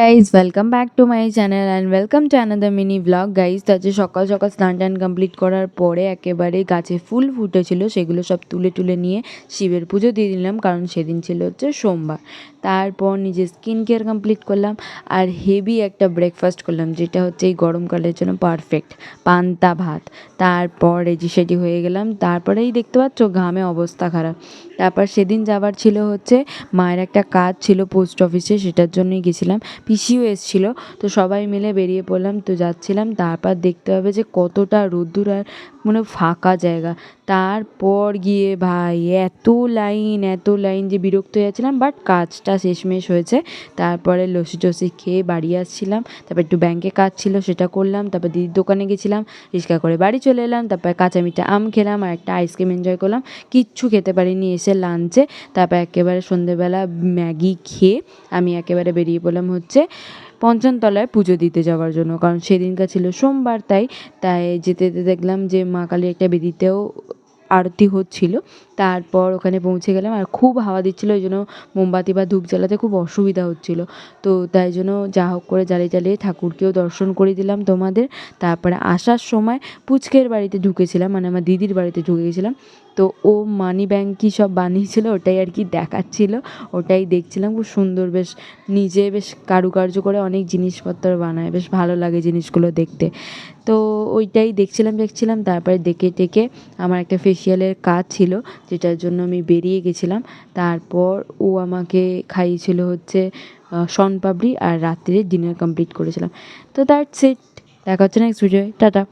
Guys welcome back to my channel and welcome to another mini vlog guys তো সকাল সকাল স্নান টান কমপ্লিট করার পরে একেবারে গাছে ফুল ফুটেছিল, সেগুলো সব তুলে তুলে নিয়ে শিবের পুজো দিয়ে দিলাম, কারণ সেদিন ছিল হচ্ছে সোমবার। তারপর নিজের স্কিন কেয়ার কমপ্লিট করলাম আর হেভি একটা ব্রেকফাস্ট করলাম, যেটা হচ্ছে এই গরমকালের জন্য পারফেক্ট পান্তা ভাত। তারপর রেডি সেডি হয়ে গেলাম, তারপরেই দেখতে পাচ্ছ ঘামে অবস্থা খারাপ। তারপর সেদিন যাবার ছিল হচ্ছে, মায়ের একটা কাজ ছিল পোস্ট অফিসে সেটার জন্যই গেছিলাম। পিসিও এসছিল, তো সবাই মিলে বেরিয়ে পড়লাম, তো যাচ্ছিলাম, তারপর দেখতে হবে যে কতটা রোদ্দুর আর মানে ফাঁকা জায়গা। তারপর গিয়ে ভাই, এত লাইন এত লাইন যে বিরক্ত হয়ে যাচ্ছিলাম বাট কাজটা শেষমেশ হয়েছে। তারপরে লস্যি টসি খেয়ে বাড়ি আসছিলাম, তারপর একটু ব্যাংকে কাজ ছিল, সেটা করলাম, তারপর দিদির দোকানে গেছিলাম রিক্সা করে বাড়ি চলে এলাম, তারপর কাঁচা মিঠা আম খেলাম আর একটা আইসক্রিম এনজয় করলাম। কিচ্ছু খেতে পারিনি, এসে লাঞ্চে তারপর একেবারে সন্ধেবেলা ম্যাগি খেয়ে আমি একেবারে বেরিয়ে পড়লাম হচ্ছে পঞ্চমতলায় পুজো দিতে যাওয়ার জন্য, কারণ সেদিনকার ছিল সোমবার, তাই তাই যেতে যেতে দেখলাম যে মা কালীর একটা বেদিতেও আরতি হচ্ছিল। তারপর ওখানে পৌঁছে গেলাম আর খুব হাওয়া দিচ্ছিল ওই জন্য মোমবাতি বা ধূপ জ্বালাতে খুব অসুবিধা হচ্ছিল। তো তাই জন্য যা হোক করে জ্বালিয়ে জ্বালিয়ে ঠাকুরকেও দর্শন করে দিলাম তোমাদের। তারপরে আসার সময় পুচকের বাড়িতে ঢুকেছিলাম মানে আমার দিদির বাড়িতে ঢুকে গেছিলাম। তো ও মানি ব্যাংক কী সব বানিয়েছিল, ওটাই আর কি দেখাচ্ছিল, ওটাই দেখছিলাম, খুব সুন্দর, বেশ নিজে বেশ কারুকার্য করে অনেক জিনিসপত্র বানায়, বেশ ভালো লাগে জিনিসগুলো দেখতে। তো ওইটাই দেখছিলাম দেখছিলাম। তারপরে দেখে টেকে আমার একটা ফেসিয়ালের কাজ ছিল, যেটার জন্য আমি বেরিয়ে গেছিলাম। তারপর ও আমাকে খাইয়েছিল হচ্ছে শনপাবড়ি আর রাত্রে ডিনার কমপ্লিট করেছিলাম। তো দ্যাটস ইট দেখা হচ্ছে নেক্সট ভিডিও টাটা।